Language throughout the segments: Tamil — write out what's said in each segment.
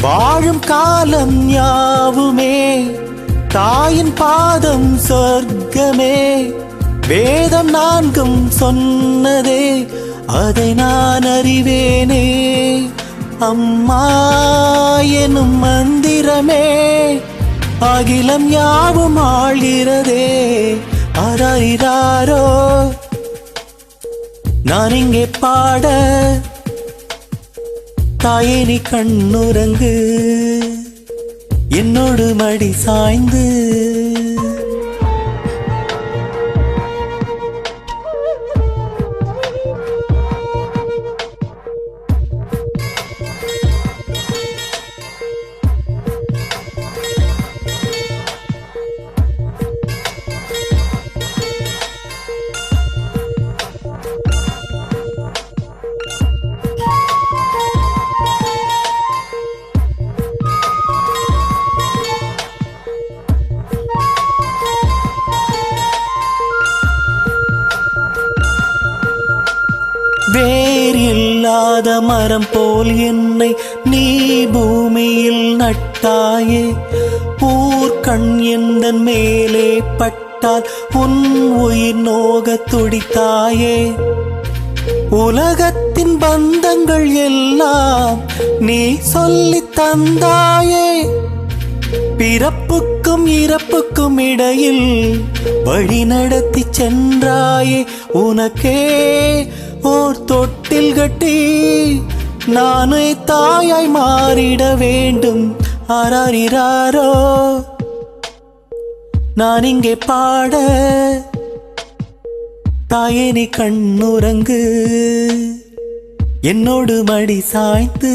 வாழும் காலம் யாவுமே தாயின் பாதம் சொர்க்கமே. வேதம் நான்கும் சொன்னதே அதை நான் அறிவேனே. அம்மா எனும் மந்திரமே அகிலம் யாவும் ஆழ்கிறதே அராரிராரோ நான் இங்கே பாட தாயே நீ கண்ணுறங்கு. என்னோடு மடி சாய்ந்து. வேறில்லாத மரம் போல் என்னை நீ பூமியில் நட்டாயே. ஊர் எந்த மேலே பட்டால் உன் உயிர் நோக துடித்தாயே. உலகத்தின் பந்தங்கள் எல்லாம் நீ சொல்லி தந்தாயே. பிறப்புக்கும் இறப்புக்கும் இடையில் வழி நடத்தி சென்றாயே உனக்கே. ஓர் தொட்டில் கட்டி நானே தாயாய் மாறிட வேண்டும். ஆராரிராரோ? நான் இங்கே பாட தாயே நீ கண்ணுறங்கு. என்னோடு மடி சாய்ந்து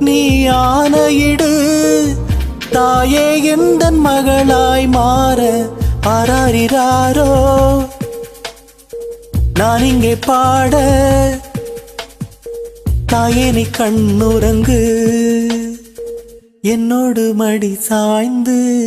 நீ ஆணையிடு தாயே எந்த மகளாய் மாற ஆராரிராரோ? நான் இங்கே பாட. தாயே நீ கண்ணுறங்கு. என்னோடு மடி சாய்ந்து.